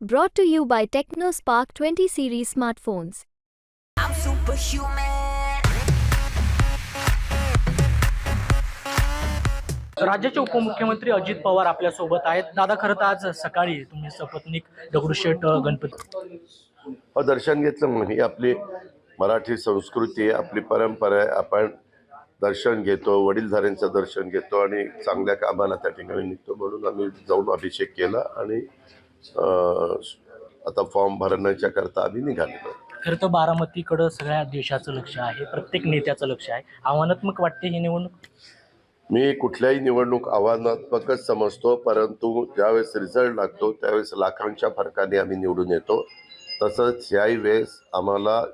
Brought to you by TechnoSpark 20 series smartphones. I'm superhuman. राज्याचे उपमुख्यमंत्री अजित पवार आपल्यासोबत आहेत दादा खरं तर आज सकाळी तुम्ही सपत्नीक दगडूशेठ गणपती अ, दर्शन घेतलं म्हणून ही आपली मराठी संस्कृती आहे आपली परंपरा आहे आपण दर्शन घेतो वडीलधाऱ्यांचं दर्शन घेतो आणि चांगल्या कामाला त्या ठिकाणी निघतो म्हणून आम्ही जाऊन अभिषेक केला आणि अ, आता फॉर्म भरण्याच्या करता आम्ही निघालेलो खरं तर बारामतीकडं सगळ्या देशाचं लक्ष आहे प्रत्येक नेत्याचं लक्ष आहे. आव्हानात्मक वाटते ही निवडणूक? मी कुठल्याही निवडणूक आव्हानात्मकच समजतो परंतु ज्यावेळेस रिझल्ट लागतो त्यावेळेस लाखांच्या फरकाने आम्ही निवडून येतो. तसंच याही वेळेस आम्हाला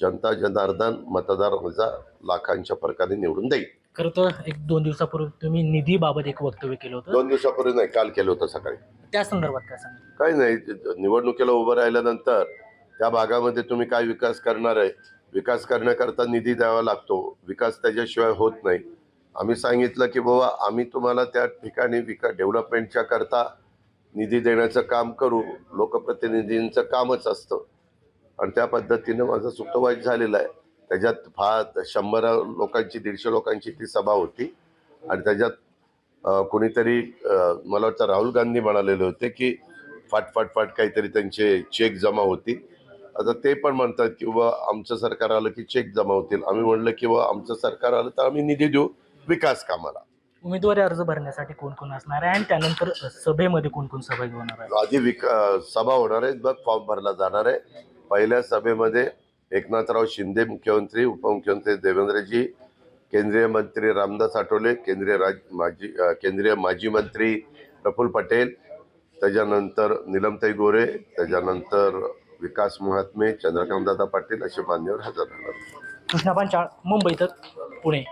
जनता जनार्दन मतदार माझा लाखांच्या फरकाने निवडून देईल. खरं तर एक दोन दिवसापूर्वी तुम्ही निधीबाबत एक वक्तव्य केलं होतं. दोन दिवसापूर्वी नाही काल केलं होतं सकाळी. त्या संदर्भात काय सांगा काही नाही. निवडणुकीला उभं राहिल्यानंतर त्या भागामध्ये तुम्ही काय विकास करणार आहे? विकास करण्याकरता निधी द्यावा लागतो. विकास त्याच्याशिवाय होत नाही. आम्ही सांगितलं की बाबा आम्ही तुम्हाला त्या ठिकाणी विका डेव्हलपमेंटच्या करता निधी देण्याचं काम करू. लोकप्रतिनिधींचं कामच असतं. आणि त्या पद्धतीनं माझं सुप्तवाईट झालेलं आहे. त्याच्यात फार शंभर लोकांची दीडशे लोकांची ती सभा होती. आणि त्याच्यात कोणीतरी मला वाटतं राहुल गांधी म्हणालेले होते की फाट फाट फाट काहीतरी त्यांचे चेक जमा होतील. आता ते पण म्हणतात की बा आमचं सरकार आलं की चेक जमा होतील. आम्ही म्हणलं की बा आमचं सरकार आलं तर आम्ही निधी देऊ विकास कामाला. उमेदवारी अर्ज भरण्यासाठी कोण कोण असणार आहे? आणि त्यानंतर सभेमध्ये कोण कोण सहभागी होणार आहे? आधी विका सभा होणार आहे मग फॉर्म भरला जाणार आहे. पहिल्या सभेमध्ये एकनाथराव शिंदे मुख्यमंत्री उपमुख्यमंत्री देवेंद्रजी केंद्रीय मंत्री रामदास आठवले केंद्रीय राज माजी केंद्रीय माजी मंत्री प्रफुल्ल पटेल त्याच्यानंतर निलमताई गोरे त्याच्यानंतर विकास महात्मे चंद्रकांतदादा पाटील असे मान्यवर हजर राहणार. कृष्णा पांचाळ मुंबई तर पुणे.